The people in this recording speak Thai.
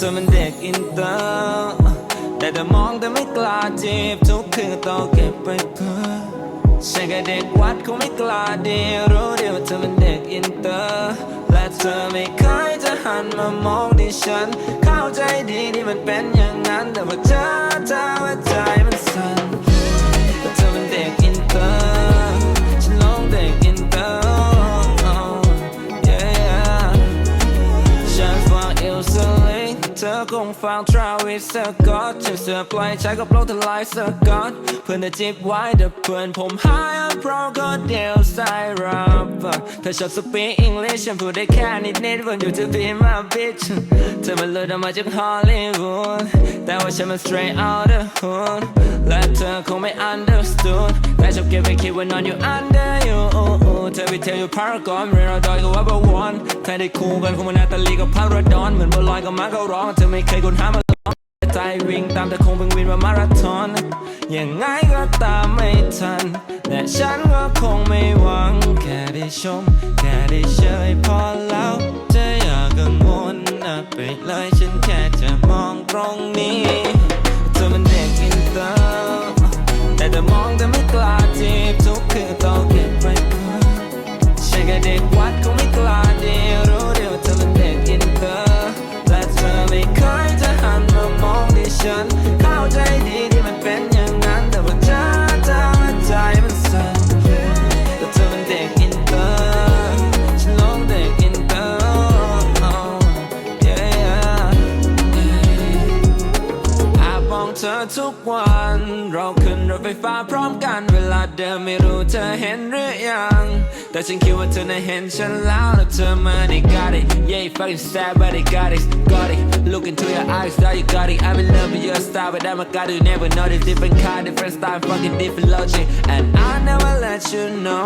ธอมันเด็กอินเตอร์แต่ถ้ามองแต่ไม่กล้าจีบทุกคืนต้องเก็บไปเพื่อฉันแค่เด็กวัดคงไม่กล้าดีรู้เดียว่าเธอมันเด็กอินเตอร์และเธอไม่เคยจะหันมามองที่ฉัน เข้าใจดีที่มันเป็นอย่างนั้นแต่ว่าเธอเธอ เธอคงฟังทราวิสกอตฉันเสือปล่อยใช้กับโลกทลายสกอตเพื่อนจะจีบไว้แต่เพื่อนผมหายเพราะก็เดียวใส่รับเธอชอบสปีกอังกฤษฉันพูดได้แค่นิดนิดวันอยู่จะเป็นมาบิชเธอมันเลยออกมาจากฮอลลีวูดแต่ว่าฉันมัน straight out the hood และเธอคงไม่ understood ชอบเก็บไปคิดว่านอนอยู่ under you เธอไปเที่ยวอยู่พารากอนเรียนเราดอยก็ว่าบวอนเธอได้คู่กันคงมันนาตาลีกับพาราดอน เหมือนบอลลอยกับมาเขาร้อง เธอไม่เคยกดห้ามมาร้องใจวิ่งตามแต่คงเพิ่งวินว่ามาราธอนยังไงก็ตามไม่ทัน แต่ฉันก็คงไม่หวัง แค่ได้ชม แค่ได้เชยพอแล้วจะอย่ากังวลนะไปเลยฉันแค่จะมองตรงนี้ องเธอทุกวัน เราขึ้นรถไฟฟ้าพร้อมกัน เวลาเดินไม่รู้เธอเห็นหรือยัง แต่ฉันคิดว่าเธอน่ะเห็นฉันแล้วแล้วเธอมาได้ got it yeah you fucking sad but I got it got it look into your eyes now you got it I'm in love with your style but I'm a god you never know the different kind different style fucking different logic and I never let you know